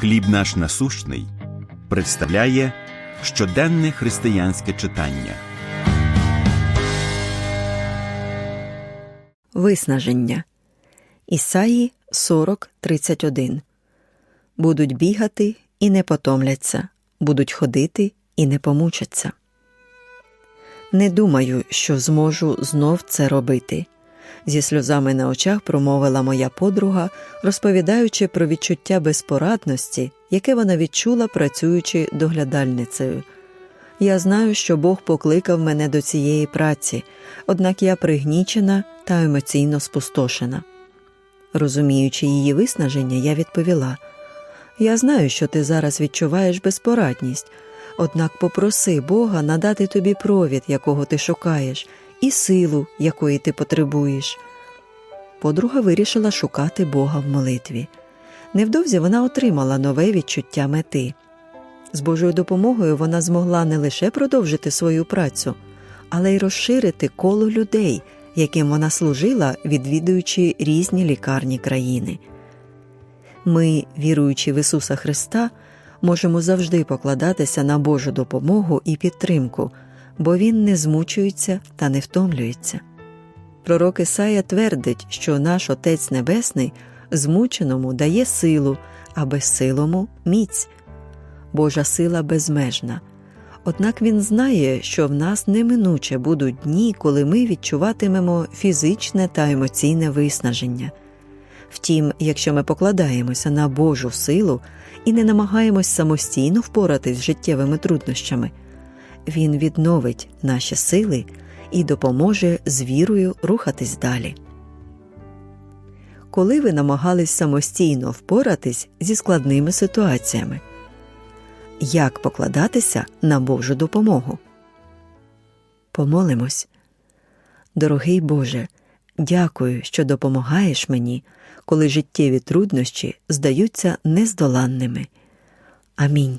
Хліб наш насущний представляє щоденне християнське читання. Виснаження Ісаї 40.31 Будуть бігати і не потомляться, будуть ходити і не помучаться. Не думаю, що зможу знов це робити. Зі сльозами на очах промовила моя подруга, розповідаючи про відчуття безпорадності, яке вона відчула, працюючи доглядальницею. Я знаю, що Бог покликав мене до цієї праці, однак я пригнічена та емоційно спустошена. Розуміючи її виснаження, я відповіла Я знаю, що ти зараз відчуваєш безпорадність, однак попроси Бога надати тобі провід, якого ти шукаєш, і силу, якої ти потребуєш. Подруга вирішила шукати Бога в молитві. Невдовзі вона отримала нове відчуття мети. З Божою допомогою вона змогла не лише продовжити свою працю, але й розширити коло людей, яким вона служила, відвідуючи різні лікарні країни. Ми, віруючи в Ісуса Христа, можемо завжди покладатися на Божу допомогу і підтримку, бо Він не змучується та не втомлюється. Пророк Ісая твердить, що наш Отець Небесний змученому дає силу, а безсилому міць. Божа сила безмежна. Однак Він знає, що в нас неминуче будуть дні, коли ми відчуватимемо фізичне та емоційне виснаження. Втім, якщо ми покладаємося на Божу силу і не намагаємось самостійно впоратись з життєвими труднощами, Він відновить наші сили і допоможе з вірою рухатись далі. Коли ви намагались самостійно впоратись зі складними ситуаціями, як покладатися на Божу допомогу? Помолимось. Дорогий Боже, дякую, що допомагаєш мені, коли життєві труднощі здаються нездоланними. Амінь.